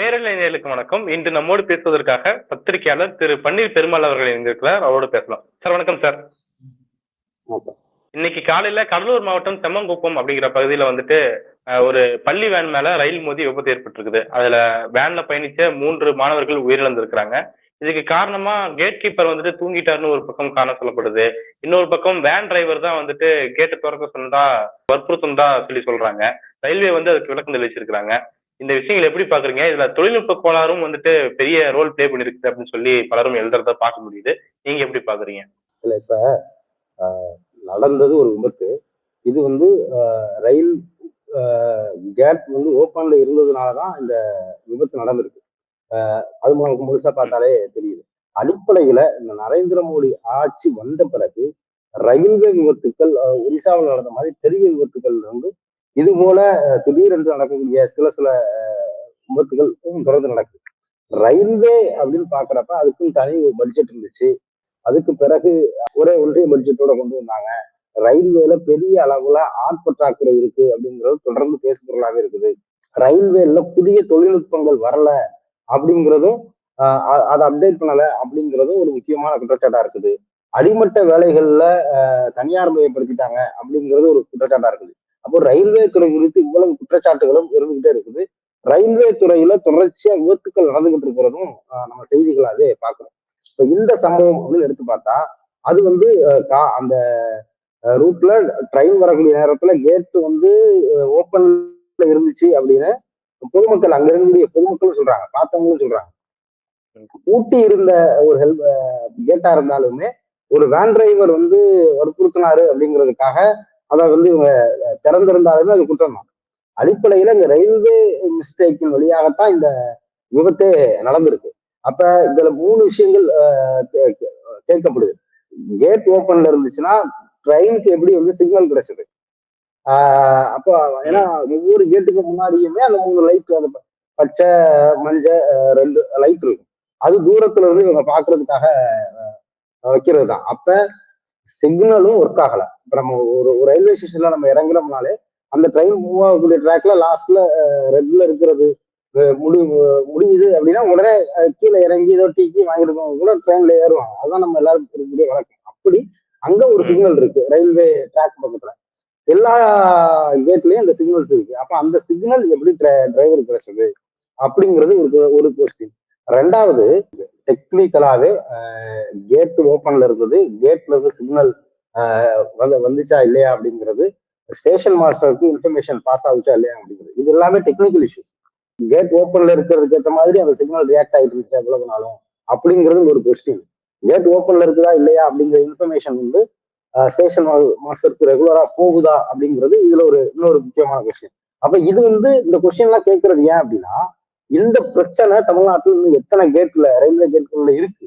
பேரலைஞர்களுக்கு வணக்கம். இன்று நம்மோடு பேசுவதற்காக பத்திரிகையாளர் திரு பன்னீர் பெருமாள் அவர்கள் இணைந்திருக்கிறார். அவரோடு பேசலாம். சார் வணக்கம் சார். இன்னைக்கு காலையில கடலூர் மாவட்டம் செம்மங்குப்பம் அப்படிங்கிற பகுதியில வந்துட்டு ஒரு பள்ளி வேன் மேல ரயில் மோதி விபத்து ஏற்பட்டிருக்குது. அதுல வேன்ல பயணிச்ச மூன்று மாணவர்கள் உயிரிழந்திருக்கிறாங்க. இதுக்கு காரணமா கேட் கீப்பர் வந்துட்டு தூங்கிட்டாருன்னு ஒரு பக்கம் காரணம் சொல்லப்படுது. இன்னொரு பக்கம் வேன் டிரைவர் தான் வந்துட்டு கேட்டை திறக்க சொன்னதா வற்புறுத்தம் தான் சொல்லி சொல்றாங்க. ரயில்வே வந்து அதுக்கு விளக்கம் தெரிவிச்சிருக்காங்க இந்த விஷயங்கள் எப்படி பாக்குறீங்க? இதுல தொழில்நுட்ப கோளாறும் வந்துட்டு பெரிய ரோல் பிளே பண்ணிருக்கு அப்படின்னு சொல்லி பலரும் எழுதுறத பார்க்க முடியுது. நீங்க எப்படி பாக்குறீங்க? இல்ல இப்ப நடந்தது ஒரு விபத்து. இது வந்து ரயில் கேட் வந்து ஓப்பன்ல இருந்ததுனாலதான் இந்த விபத்து நடந்திருக்கு. அது நமக்கு முழுசா பார்த்தாலே தெரியுது. அடிப்படையில இந்த நரேந்திர மோடி ஆட்சி வந்த பிறகு ரயில்வே விபத்துக்கள் ஒரிசாவில் நடந்த மாதிரி பெரிய விபத்துக்கள் வந்து இது போல திடீரென்று நடக்கக்கூடிய சில சில விபத்துகள் தொடர்ந்து நடக்குது. ரயில்வே அப்படின்னு பாக்குறப்ப அதுக்கும் தனி ஒரு பட்ஜெட் இருந்துச்சு. அதுக்கு பிறகு ஒரே ஒன்றிய பட்ஜெட்டோட கொண்டு வந்தாங்க. ரயில்வேல பெரிய அளவுல ஆட்பற்றாக்குறை இருக்கு அப்படிங்கிறது தொடர்ந்து பேசுபொருளாவே இருக்குது. ரயில்வேல புதிய தொழில்நுட்பங்கள் வரல அப்படிங்கிறதும் அதை அப்டேட் பண்ணல அப்படிங்கிறதும் ஒரு முக்கியமான குற்றச்சாட்டா இருக்குது. அடிமட்ட வேலைகள்ல தனியார் மயப்படுத்திட்டாங்க அப்படிங்கிறது ஒரு குற்றச்சாட்டா இருக்குது. அப்போ ரயில்வே துறை குறித்து இவ்வளவு குற்றச்சாட்டுகளும் இருந்துகிட்டே இருக்குது. ரயில்வே துறையில தொடர்ச்சியா விபத்துக்கள் நடந்துகிட்டு இருக்கிறதும் நம்ம செய்திகளாவே பார்க்கிறோம். இப்ப இந்த சம்பவம் அப்படின்னு எடுத்து பார்த்தா அது வந்து கா- அந்த ரூட்ல ட்ரெயின் வரக்கூடிய நேரத்துல கேட் வந்து ஓப்பன்ல இருந்துச்சு அப்படின்னு பொதுமக்கள் அங்க இருக்கக்கூடிய பொதுமக்களும் சொல்றாங்க பார்த்தவங்களும் சொல்றாங்க. ஊட்டி இருந்த ஒரு ஹெல்ப் கேட்டா இருந்தாலுமே ஒரு வேன் டிரைவர் வந்து வற்புறுத்தினாரு அப்படிங்கிறதுக்காக அதை வந்து இவங்க திறந்திருந்தாலுமே அது குற்றம் தான். அடிப்படையில இந்த ரயில்வே மிஸ்டேக்கின் வழியாகத்தான் இந்த விபத்தே நடந்திருக்கு. அப்ப இதுல மூணு விஷயங்கள் அஹ், கேட்கப்படுது. கேட் ஓப்பன்ல இருந்துச்சுன்னா ட்ரெயினுக்கு எப்படி வந்து சிக்னல் கிடைச்சது? ஆஹ் அப்போ ஏன்னா ஒவ்வொரு கேட்டுக்கு முன்னாடியுமே அந்த மூணு லைட் அந்த பச்சை மஞ்சள் ரெண்டு லைட் இருக்கும். அது தூரத்துல இருந்து இவங்க பாக்குறதுக்காக வைக்கிறது தான் அப்ப சிக்னலும் ஒர்க் ஆகல. இப்ப நம்ம ஒரு ஒரு ரயில்வே ஸ்டேஷன்ல நம்ம இறங்குறோம்னாலே அந்த ட்ரெயின் மூவ் ஆகக்கூடிய ட்ராக்ல லாஸ்ட்ல ரெட்ல இருக்கிறது முடி முடியுது அப்படின்னா உடனே கீழே இறங்கி ஏதோ டீக்கி வாங்கிருக்கவங்க கூட ட்ரெயின்ல ஏறுவாங்க. அதுதான் நம்ம எல்லாரும் இருக்கக்கூடிய வழக்கம். அப்படி அங்க ஒரு. சிக்னல் இருக்கு ரயில்வே ட்ராக் பக்கத்துல. எல்லா கேட்லயும் அந்த சிக்னல்ஸ் இருக்கு. அப்ப அந்த சிக்னல் எப்படி டிரைவர் கிடைச்சது? அப்படிங்கிறது ஒரு ஒரு கொஸ்டின் ரெண்டாவது டெக்னிக்கலாவே கேட் ஓப்பன்ல இருந்தது. கேட்ல இருந்து சிக்னல் வந்து வந்துச்சா இல்லையா அப்படிங்கிறது ஸ்டேஷன் மாஸ்டருக்கு இன்ஃபர்மேஷன் பாஸ் ஆகுச்சா இல்லையா அப்படிங்கிறது. இது எல்லாமே டெக்னிக்கல் இஷ்யூ கேட் ஓப்பன்ல இருக்கிறதுக்கு ஏற்ற மாதிரி அந்த சிக்னல் ரியாக்ட் ஆகிட்டு இருந்துச்சு எவ்வளவு நாளும் அப்படிங்கிறது ஒரு கொஸ்டின் கேட் ஓப்பன்ல இருக்குதா இல்லையா அப்படிங்கிற இன்ஃபர்மேஷன் வந்து ஸ்டேஷன் மாஸ்டருக்கு ரெகுலரா போகுதா அப்படிங்கிறது இதுல ஒரு இன்னொரு முக்கியமான கொஸ்டின் அப்ப இது வந்து இந்த கொஸ்டின் எல்லாம் கேட்கறது ஏன் அப்படின்னா இந்த பிரச்சனை தமிழ்நாட்டில் இன்னும் எத்தனை கேட்ல ரயில்வே கேட்குள்ள இருக்கு?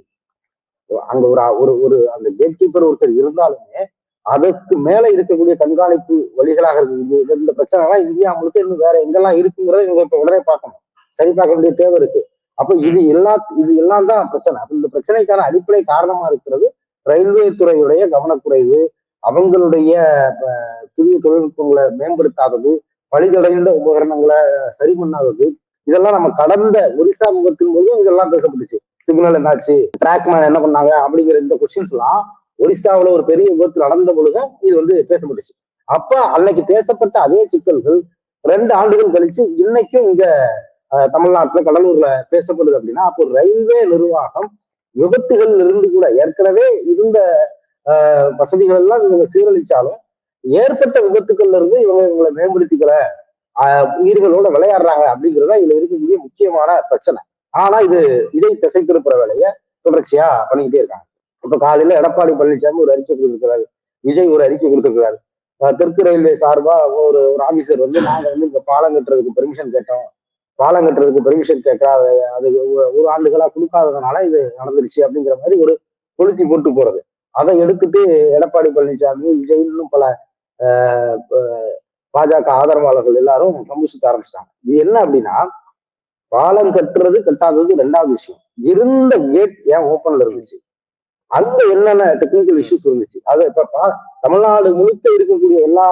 அங்க ஒரு ஒரு ஒரு அந்த கேட் கீப்பர் ஒருத்தர் இருந்தாலுமே அதற்கு மேல இருக்கக்கூடிய கண்காணிப்பு வழிகளாக இருக்கு. இது- இந்த பிரச்சனை எல்லாம் இந்தியா முழுக்க இன்னும் வேற எங்கெல்லாம் இருக்குங்கிறத இவங்க இப்ப உடனே பார்க்கணும். சரி பார்க்க வேண்டிய தேவை இருக்கு. அப்ப இது எல்லா இது எல்லாம் தான் பிரச்சனை. அப்ப இந்த பிரச்சனைக்கான அடிப்படை காரணமா இருக்கிறது ரயில்வே துறையுடைய கவனக்குறைவு அவங்களுடைய புதிய தொழில்நுட்பங்களை மேம்படுத்தாதது பழுதடைந்த உபகரணங்களை சரி பண்ணாதது இதெல்லாம் நம்ம கடந்த ஒரிசா முகத்தின் போது இதெல்லாம் பேசப்பட்டுச்சு. சிக்னல் என்னாச்சு? டிராக்மேன் என்ன பண்ணாங்க? அப்படிங்கிற இந்த கொஸ்டின்ஸ் எல்லாம் ஒரிசாவில ஒரு பெரிய விபத்து நடந்த பொழுது இது வந்து பேசப்பட்டுச்சு. அப்ப அன்னைக்கு பேசப்பட்ட அதே சிக்கல்கள் ரெண்டு ஆண்டுகள் கழிச்சு இன்னைக்கும் இங்க தமிழ்நாட்டுல கடலூர்ல பேசப்படுது அப்படின்னா அப்போ ரயில்வே நிர்வாகம் விபத்துகள் இருந்து கூட ஏற்கனவே இருந்த வசதிகள் எல்லாம் இவங்க சீரழிச்சாலும் ஏற்பட்ட விபத்துக்கள்ல இருந்து இவங்க இவங்களை மேம்படுத்திக்கல. உயிர்களோட விளையாடுறாங்க அப்படிங்கிறதா இதுல இருக்கக்கூடிய முக்கியமான பிரச்சனை. ஆனா இது இதை திசை திருப்புற வேலையை தொடர்ச்சியா பண்ணிக்கிட்டே இருக்காங்க. இப்ப காலையில எடப்பாடி பழனிசாமி ஒரு அறிக்கை கொடுத்திருக்கிறாரு. விஜய் ஒரு அறிக்கை கொடுத்திருக்கிறாரு. தெற்கு ரயில்வே சார்பா ஒரு ஒரு ஆபீசர் வந்து நாங்க வந்து இந்த பாலம் கட்டுறதுக்கு பெர்மிஷன் கேட்டோம். பாலம் கட்டுறதுக்கு பெர்மிஷன் கேட்காத அது ஒரு- ஒரு ஆண்டுகளா கொடுக்காததுனால இது நடந்துருச்சு அப்படிங்கிற மாதிரி ஒரு கொளுத்தி போட்டு போறது. அதை எடுத்துட்டு எடப்பாடி பழனிசாமி விஜய் இன்னும் பல ஆஹ் பாஜக ஆதரவாளர்கள் எல்லாரும் கம்பு சுத்த ஆரம்பிச்சிட்டாங்க. இது என்ன அப்படின்னா பாலம் கட்டுறது கட்டாதது ரெண்டாவது விஷயம். இருந்த கேட் ஏன் ஓப்பன்ல இருந்துச்சு? அந்த என்னென்ன டெக்னிக்கல் இஷ்யூஸ் இருந்துச்சு? அது இப்ப தமிழ்நாடு முழுக்க இருக்கக்கூடிய எல்லா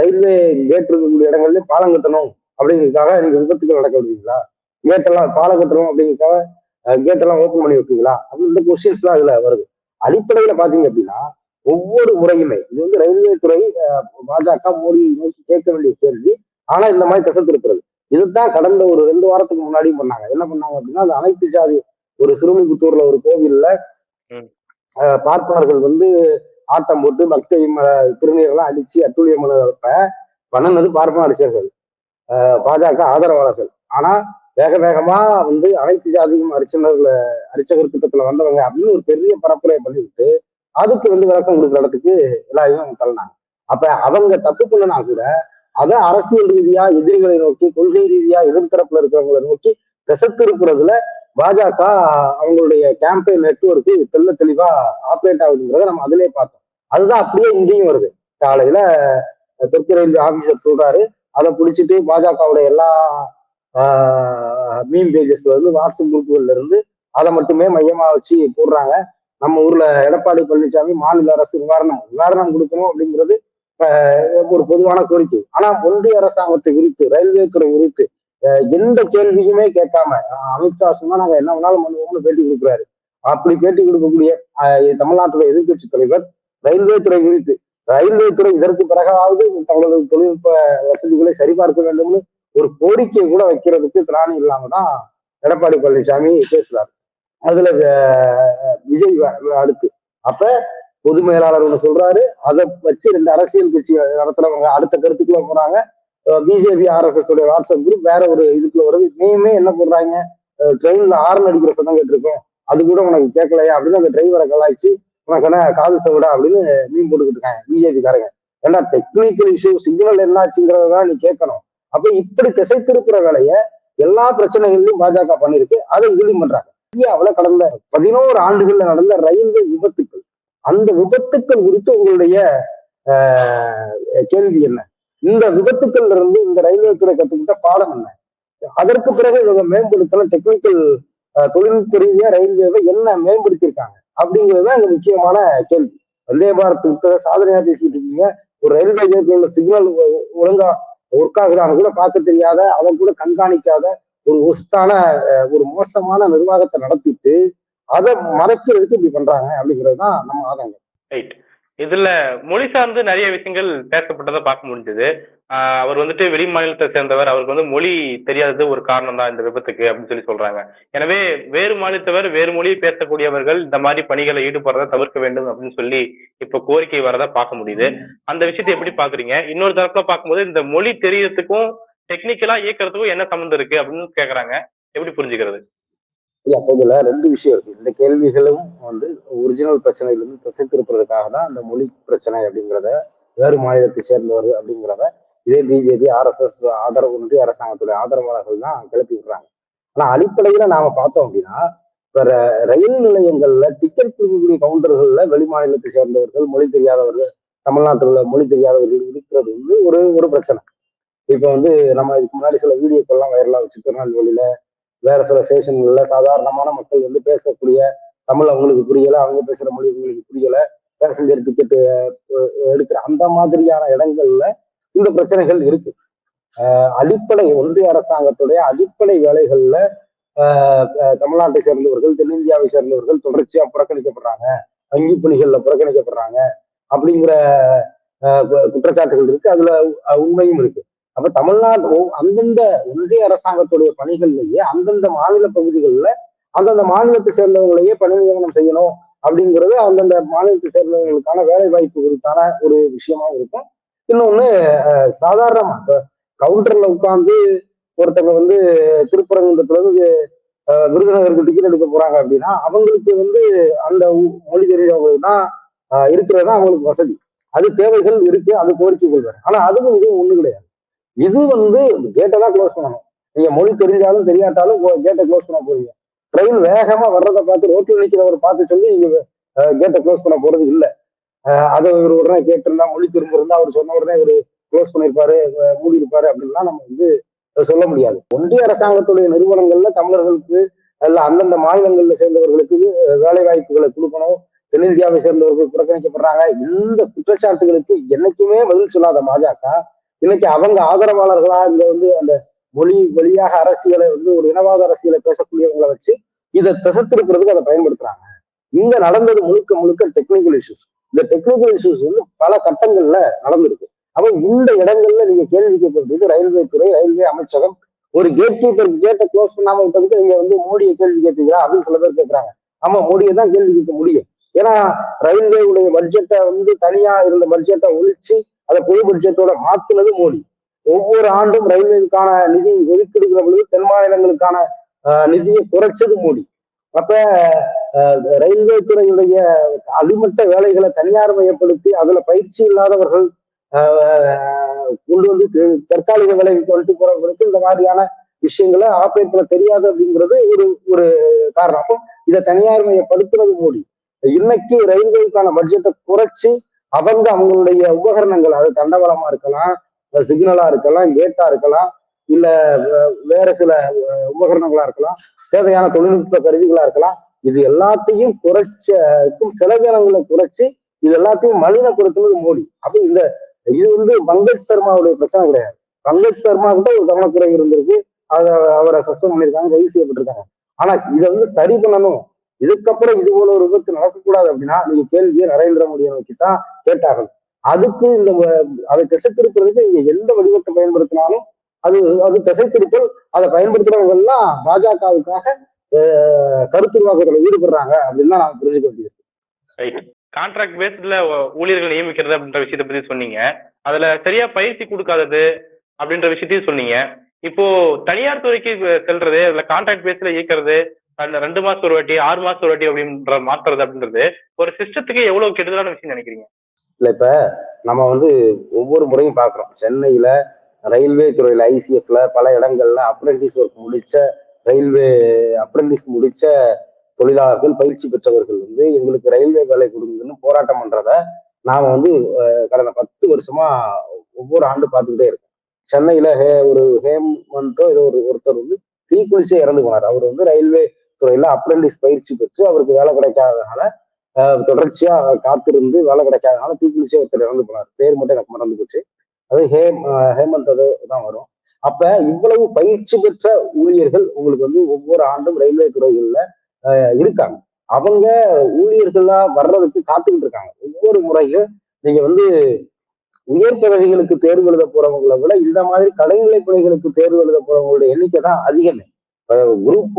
ரயில்வே கேட் இருக்கக்கூடிய இடங்கள்லயும் பாலம் கட்டணும் அப்படிங்கிறதுக்காக நீங்க விபத்துகள் நடக்க விடுவீங்களா கேட் எல்லாம் பாலம் கட்டணும் அப்படிங்கிறதுக்காக கேட் எல்லாம் ஓப்பன் பண்ணி வைப்பீங்களா? அப்படி இந்த கொஸ்டின்ஸ் தான் அதுல வருது. அடிப்படையில பாத்தீங்க அப்படின்னா ஒவ்வொரு முறையுமே இது வந்து ரயில்வே துறை பாஜக மோடி நோக்கி கேட்க வேண்டிய கேள்வி. ஆனா இந்த மாதிரி திசை திருப்புறது இதுதான் கடந்த ஒரு ரெண்டு வாரத்துக்கு முன்னாடியும் பண்ணாங்க. என்ன பண்ணாங்க அப்படின்னா அந்த அனைத்து ஜாதி ஒரு சிறுமிபுத்தூர்ல ஒரு கோவில்ல பார்ப்பனர்கள் வந்து ஆட்டம் போட்டு பக்தி திருநீரெல்லாம் அடிச்சு அட்டூழியம் பண்ணப்ப பண்ணனது பார்ப்பன அரசியர்கள் பாஜக ஆதரவாளர்கள். ஆனா வேக வேகமா வந்து அனைத்து ஜாதியும் அரிச்சனர்ல அரிச்சகர் திட்டத்துல வந்தவங்க அப்படின்னு ஒரு பெரிய பரப்புரையை பண்ணிவிட்டு அதுக்கு வந்து விளக்கம் கொடுக்குற இடத்துக்கு எல்லாரையும் அவங்க தள்ளினாங்க. அப்ப அவங்க தப்பு பண்ணுனா கூட அதை அரசியல் ரீதியா எதிரிகளை நோக்கி கொள்கை ரீதியா எதிர்த்தரப்புல இருக்கிறவங்களை நோக்கி திசை பாஜக அவங்களுடைய கேம்பெயின் நெட்வொர்க்கு தெல்ல தெளிவா ஆப்ரேட் ஆகுதுங்கிறத நம்ம அதிலே பார்த்தோம். அதுதான் அப்படியே இங்கேயும் வருது. காலையில தெற்கு ரயில்வே ஆபீசர் சொல்றாரு. அதை பிடிச்சிட்டு பாஜகவுடைய எல்லா மீன் பேஜஸ்ல இருந்து வாட்ஸ்அப் குரூப்புகள்ல இருந்து அதை மட்டுமே மையமா வச்சு போடுறாங்க. நம்ம ஊர்ல எடப்பாடி பழனிசாமி மாநில அரசு நிவாரணம் நிவாரணம் கொடுக்கணும் அப்படிங்கிறது ஒரு பொதுவான கோரிக்கை. ஆனா ஒன்றிய அரசாங்கத்தை குறித்து ரயில்வே துறை குறித்து எந்த கேள்வியுமே கேட்காம அமித்ஷா சொன்னா நாங்க என்ன வேணாலும் பண்ணுவோம்னு பேட்டி கொடுக்குறாரு. அப்படி பேட்டி கொடுக்கக்கூடிய தமிழ்நாட்டுடைய எதிர்க்கட்சி தலைவர் ரயில்வே துறை குறித்து ரயில்வே துறை இதற்கு பிறகாவது தங்களது தொழில்நுட்ப வசதிகளை சரிபார்க்க வேண்டும்னு ஒரு கோரிக்கையை கூட வைக்கிறதுக்கு திராணி இல்லாம தான் எடப்பாடி பழனிசாமி பேசுறாரு. அதுல வே- விஜய் அடுத்து. அப்ப பொது மேலாளர் ஒன்று சொல்றாரு. அதை வச்சு ரெண்டு அரசியல் கட்சி நடத்துறவங்க அடுத்த கருத்துக்குள்ள போறாங்க. பிஜேபி ஆர்எஸ்எஸ் உடைய வாட்ஸ்அப் குரூப் வேற ஒரு இதுக்குள்ள வருது. நீயுமே என்ன பண்றாங்க ட்ரெயின்ல ஆர்ன் அடிக்கிற சத்தம் கேட்டிருக்கோம். அது கூட உனக்கு கேட்கலையா? அப்படின்னு அந்த டிரைவரை கலாய்ச்சி உனக்கு காது சவுடா அப்படின்னு மீன் போட்டுக்கிட்டு இருக்காங்க பிஜேபி காரங்க. ஏன்னா டெக்னிக்கல் இஷ்யூ சிக்னல் என்னாச்சுங்கிறதான் நீ கேட்கணும். அப்ப இப்படி திசை திருப்புற வேலையை எல்லா பிரச்சனைகள்லயும் பாஜக பண்ணிருக்கு. அதை இதுலயும் பண்றாங்க. இந்தியாவுல கடந்த பதினோரு ஆண்டுகள்ல நடந்த ரயில்வே விபத்துக்கள். அந்த விபத்துக்கள் குறித்து உங்களுடைய கேள்வி என்ன? இந்த விபத்துக்கள்ல இருந்து இந்த ரயில்வே துறை கத்துக்கிட்ட பாடம் என்ன? அதற்கு பிறகு இவங்க மேம்படுத்தின டெக்னிக்கல் தொழில்நுட்ப ரீதியா ரயில்வேவை என்ன மேம்படுத்தியிருக்காங்க? அப்படிங்கிறது தான் இந்த முக்கியமான கேள்வி. வந்தே பாரத் உத்தர சாதனையா பேசிட்டு இருக்கீங்க. ஒரு ரயில்வே கேட்ல சிக்னல் ஒழுங்கா ஒர்க் ஆகுதான்னு கூட பார்க்க தெரியாத அவங்க கூட கண்காணிக்காத ஒரு ஒஸ்டான ஒரு மோசமான நிர்வாகத்தை நடத்திட்டு அதை மறைக்கிறதுக்கு இப்படி பண்றாங்க அப்படிங்கிறது தான் நம்ம ஆதங்கம். ரைட் இதுல மொழி சார்ந்து நிறைய விஷயங்கள் பேசப்பட்டதை பார்க்க முடிஞ்சது. அவர் வந்துட்டு வெளி மாநிலத்தை சேர்ந்தவர். அவருக்கு வந்து மொழி தெரியாதது ஒரு காரணம் தான் இந்த விபத்துக்கு அப்படின்னு சொல்லி சொல்றாங்க. எனவே வேறு மாநிலத்தவர் வேறு மொழியை பேசக்கூடியவர்கள் இந்த மாதிரி பணிகளை ஈடுபடுறதை தவிர்க்க வேண்டும் அப்படின்னு சொல்லி இப்ப கோரிக்கை வரதை பார்க்க முடியுது. அந்த விஷயத்தை எப்படி பாக்குறீங்க இன்னொரு தரப்புல பார்க்கும்போது இந்த மொழி தெரியறதுக்கும் டெக்னிக்கலா இயக்கிறதுக்கும் என்ன சம்மந்தம் இருக்கு அப்படின்னு கேக்குறாங்க. எப்படி புரிஞ்சுக்கிறது? இல்ல இதுல ரெண்டு விஷயம் இருக்கு. இந்த கேள்விகளும் வந்து ஒரிஜினல் பிரச்சனையிலிருந்து திசை திருப்புறதுக்காக தான் அந்த மொழி பிரச்சனை அப்படிங்கிறத வேறு மாநிலத்தை சேர்ந்தவர் அப்படிங்கிறத இதே பிஜேபி ஆர்எஸ்எஸ் ஆதரவு ஒன்றிய அரசாங்கத்துடைய ஆதரவாளர்கள் தான் கிளப்பி விடுறாங்க. ஆனா அடிப்படையில நாம பார்த்தோம் அப்படின்னா இப்ப ரயில் நிலையங்கள்ல டிக்கெட் கொடுக்கக்கூடிய கவுண்டர்கள்ல வெளி மாநிலத்தை சேர்ந்தவர்கள் மொழி தெரியாதவர்கள் தமிழ்நாட்டுல மொழி தெரியாதவர்கள் இருக்கிறது வந்து ஒரு ஒரு பிரச்சனை. இப்போ வந்து நம்ம இதுக்கு முன்னாடி சில வீடியோக்கள்லாம் வைரலா வச்சு திருநெல்வேலியில வேற சில ஸ்டேஷன்கள்ல சாதாரணமான மக்கள் வந்து பேசக்கூடிய தமிழ் அவங்களுக்கு புரியல அவங்க பேசுற மொழி அவங்களுக்கு புரியல பேசஞ்சர் டிக்கெட் எடுக்கிற அந்த மாதிரியான இடங்கள்ல இந்த பிரச்சனைகள் இருக்கு. அடிப்படை ஒன்றிய அரசாங்கத்துடைய அடிப்படை வேலைகள்ல தமிழ்நாட்டை சேர்ந்தவர்கள் தென்னிந்தியாவை சேர்ந்தவர்கள் தொடர்ச்சியா புறக்கணிக்கப்படுறாங்க. வங்கி பணிகள்ல புறக்கணிக்கப்படுறாங்க. அப்படிங்கிற கு- குற்றச்சாட்டுகள் இருக்கு. அதுல உண்மையும் இருக்கு. அப்ப தமிழ்நாடு அந்தந்த ஒன்றிய அரசாங்கத்துடைய பணிகள்லயே அந்தந்த மாநில பகுதிகளில் அந்தந்த மாநிலத்தை சேர்ந்தவங்களையே பணி நியமனம் செய்யணும் அப்படிங்கிறது அந்தந்த மாநிலத்தை சேர்ந்தவங்களுக்கான வேலை வாய்ப்பு குறித்தான ஒரு விஷயமா இருக்கும். இன்னொன்னு சாதாரணமா இப்ப கவுண்டர்ல உட்கார்ந்து ஒருத்தங்க வந்து திருப்பரங்குன்றத்துல இருந்து விருதுநகருக்கு டிக்கெட் எடுக்க போறாங்க அப்படின்னா அவங்களுக்கு வந்து அந்த மொழி தெரிஞ்சவங்க தான் இருக்கிறது தான் அவங்களுக்கு வசதி. அது தேவைகள் இருக்கு அது கோரிக்கைகள் வேறு ஆனா அதுவும் இதுவும் ஒண்ணு கிடையாது. இது வந்து கேட்டை தான் க்ளோஸ் பண்ணணும். நீங்க மொழி தெரிஞ்சாலும் தெரியாட்டாலும் கேட்டை க்ளோஸ் பண்ண போறீங்க. ட்ரெயின் வேகமா வர்றதை பார்த்து ரோட்டில் நிற்கிறவரை பார்த்து சொல்லி நீங்க கேட்டை க்ளோஸ் பண்ண போறது இல்லை. அது அதை இவர் உடனே கேட்டிருந்தா மொழி தெரிஞ்சிருந்தா அவர் சொன்ன உடனே இவர் க்ளோஸ் பண்ணியிருப்பாரு மூடி இருப்பாரு அப்படின்லாம் நம்ம வந்து சொல்ல முடியாது. ஒன்றிய அரசாங்கத்துடைய நிறுவனங்கள்ல தமிழர்களுக்கு அல்ல அந்தந்த மாநிலங்கள்ல சேர்ந்தவர்களுக்கு வேலை வாய்ப்புகளை கொடுக்கணும். தென்னிந்தியாவை சேர்ந்தவர்கள் புறக்கணிக்கப்படுறாங்க. இந்த குற்றச்சாட்டுகளுக்கு என்னைக்குமே பதில் சொல்லாத பாஜக. இன்னைக்கு அவங்க ஆதரவாளர்களா இங்க வந்து அந்த மொழி வழியாக அரசியலை வந்து ஒரு இனவாத அரசியலை பேசக்கூடியவங்களை வச்சு இதை திசத்திருக்கிறதுக்கு அதை பயன்படுத்துறாங்க. இங்க நடந்தது முழுக்க முழுக்க டெக்னிக்கல் இஷ்யூஸ் இந்த டெக்னிக்கல் இஷ்யூஸ் வந்து பல கட்டங்கள்ல நடந்திருக்கு. அப்ப இந்த இடங்கள்ல நீங்க கேள்வி கேட்கறது ரயில்வே துறை ரயில்வே அமைச்சகம். ஒரு கேட் கீப்பர் கேட்டை க்ளோஸ் பண்ணாம விட்டதுக்கு நீங்க வந்து மோடியை கேள்வி கேட்டீங்களா அப்படின்னு சில பேர் கேட்கறாங்க. ஆமா மோடியை தான் கேள்வி கேட்க முடியும். ஏன்னா ரயில்வேவுடைய பட்ஜெட்டை வந்து தனியா இருந்த பட்ஜெட்டை ஒழிச்சு அதை பொது பட்ஜெட்டோட மாத்துனது மோடி. ஒவ்வொரு ஆண்டும் ரயில்வேக்கான நிதி ஒதுக்கீடுகிற பொழுது தென் மாநிலங்களுக்கான நிதியை குறைச்சது மோடி. அப்ப ரயில்வே துறையுடைய அடிமட்ட வேலைகளை தனியார் மையப்படுத்தி அதுல பயிற்சி இல்லாதவர்கள் கொண்டு வந்து தற்காலிக வேலைக்கு கொண்டு போறவங்களுக்கு இந்த மாதிரியான விஷயங்களை ஆப்ரேட் பண்ண தெரியாது அப்படிங்கிறது ஒரு ஒரு காரணம். அப்போ இதை தனியார் மையப்படுத்துறது மோடி. இன்னைக்கு ரயில்வேக்கான பட்ஜெட்டை குறைச்சு அவங்க அவங்களுடைய உபகரணங்கள் அது தண்டவளமா இருக்கலாம் சிக்னலா இருக்கலாம் கேட்டா இருக்கலாம் இல்ல வேற சில உபகரணங்களா இருக்கலாம் தேவையான தொழில்நுட்ப கருவிகளா இருக்கலாம் இது எல்லாத்தையும் குறைச்சும் செலவினங்களை குறைச்சு இது எல்லாத்தையும் மலினப்படுத்துனது மோடி. அப்ப இந்த இது வந்து பங்கஜ் சர்மாவுடைய பிரச்சனை கிடையாது. பங்கஜ் சர்மா கிட்ட ஒரு கவனக்குறை இருந்திருக்கு. அதை அவரை சஸ்பெண்ட் பண்ணியிருக்காங்க கைது செய்யப்பட்டிருக்காங்க. ஆனா இதை வந்து சரி பண்ணணும். இதுக்கப்புறம் இது போல ஒரு விபத்து நடக்கக்கூடாது அப்படின்னா நீங்க கேள்வியை நரேந்திர மோடியை நோக்கி தான் கேட்டாகணும் அதுக்கு இந்த அதை திசை திருப்புறதுக்கு நீங்க எந்த வடிவத்தை பயன்படுத்தினாலும் அது அது திசை திருப்பல் அதை பயன்படுத்துறவங்க எல்லாம் பாஜகவுக்காக கருத்துருவாக்கத்துல ஈடுபடுறாங்க அப்படின்னு தான் நாம புரிஞ்சுக்க வேண்டியது. ரைட் கான்ட்ராக்ட் பேஸ்ல ஊழியர்கள் நியமிக்கிறது அப்படின்ற விஷயத்தை பத்தி சொன்னீங்க. அதுல சரியா பயிற்சி கொடுக்காதது அப்படின்ற விஷயத்தையும் சொன்னீங்க. இப்போ தனியார் துறைக்கு செல்றது அதுல கான்ட்ராக்ட் பேஸ்ல இயக்கிறது அந்த ரெண்டு மாசம் ஒரு வாட்டி ஆறு மாசம் ஒரு வாட்டி அப்படின்ற மாத்துறது அப்படின்றது ஒரு சிஸ்டத்துக்கு எவ்வளவு கெடுதலான விஷயம் நினைக்கிறீங்க? இல்ல இப்ப நம்ம வந்து ஒவ்வொரு முறையும் பாக்குறோம். சென்னையில ரயில்வே துறையில ஐசிஎஃப்ல பல இடங்கள்ல அப்ரெண்டிஸ் ஒர்க் முடிச்ச ரயில்வே அப்ரெண்டிஸ் முடிச்ச தொழிலாளர்கள் பயிற்சி பெற்றவர்கள் வந்து எங்களுக்கு ரயில்வே வேலை கொடுங்கன்னு போராட்டம் பண்றத நாம வந்து கடந்த பத்து வருஷமா ஒவ்வொரு ஆண்டு பார்த்துக்கிட்டே இருக்கோம். சென்னையில ஹே ஒரு ஹேமந்தோ ஏதோ ஒரு ஒருத்தர் வந்து தீக்குளிச்சே இறந்து போனார் அவர் வந்து ரயில்வே துறையில அப்ரண்டிஸ் பயிற்சி பெற்று அவருக்கு வேலை கிடைக்காதனால தொடர்ச்சியா காத்திருந்து வேலை கிடைக்காதனால தீக்குளிச்சே ஒருத்தர் இறந்து போனார். பேர் மட்டும் எனக்கு மறந்து போச்சு. அது ஹேம் ஹேமந்த் அது தான் வரும். அப்ப இவ்வளவு பயிற்சி பெற்ற ஊழியர்கள் உங்களுக்கு வந்து ஒவ்வொரு ஆண்டும் ரயில்வே துறைகள்ல இருக்காங்க. அவங்க ஊழியர்களா வர்றதுக்கு காத்துக்கிட்டு இருக்காங்க. ஒவ்வொரு முறையும் நீங்க வந்து உயர் பதவிகளுக்கு தேர்வு எழுத போறவங்களை விட இந்த மாதிரி கடைநிலை பணிகளுக்கு தேர்வு எழுத போறவங்களோட எண்ணிக்கை தான் அதிகமே. குரூப்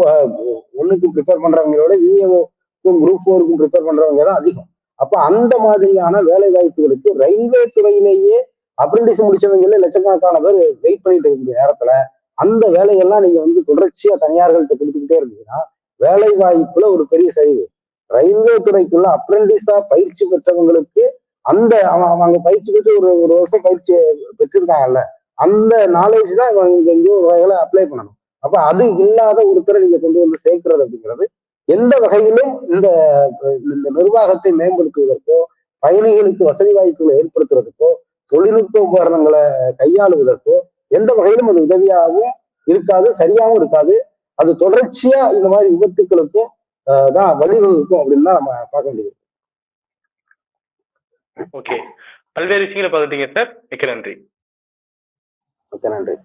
ஒன்றுக்கும் ப்ரிப்பேர் பண்றவங்களோட விஏஓக்கும் குரூப் ஃபோருக்கும் ப்ரிப்பேர் பண்றவங்க தான் அதிகம். அப்ப அந்த மாதிரியான வேலை வாய்ப்புகளுக்கு ரயில்வே துறையிலேயே அப்ரெண்டிஸ் முடிச்சவங்களே லட்சக்கணக்கான பேர் வெயிட் பண்ணிட்டு இருக்கக்கூடிய நேரத்துல அந்த வேலையெல்லாம் நீங்க வந்து தொடர்ச்சியா தனியார்கள்ட்ட கொடுத்துக்கிட்டே இருந்தீங்கன்னா வேலை வாய்ப்புல ஒரு பெரிய சரிவு. ரயில்வே துறைக்குள்ள அப்ரெண்டிஸா பயிற்சி பெற்றவங்களுக்கு அந்த அவன் அவங்க பயிற்சி பெற்று ஒரு ஒரு வருஷம் பயிற்சி பெற்றிருக்காங்கல்ல அந்த நாலேஜ் தான் இவங்க எங்கேயோ வகையில அப்ளை பண்ணணும். அப்ப அது இல்லாத ஒருத்தரை நீங்க கொண்டு வந்து சேர்க்கிறது அப்படிங்கிறது எந்த வகையிலும் இந்த இந்த நிர்வாகத்தை மேம்படுத்துவதற்கோ பயணிகளுக்கு வசதி வாய்ப்புகளை ஏற்படுத்துறதுக்கோ தொழில்நுட்ப உபகரணங்களை கையாளுவதற்கோ எந்த வகையிலும் அது உதவியாகவும் இருக்காது சரியாகவும் இருக்காது. அது தொடர்ச்சியா இந்த மாதிரி விபத்துக்களுக்கும் தான் வழிவகுக்கும் அப்படின்னு தான் நம்ம பார்க்க வேண்டியது. ஓகே. பல்வேறு விஷயங்களை பார்த்துட்டீங்க சார். மிக்க நன்றி. ஓகே நன்றி.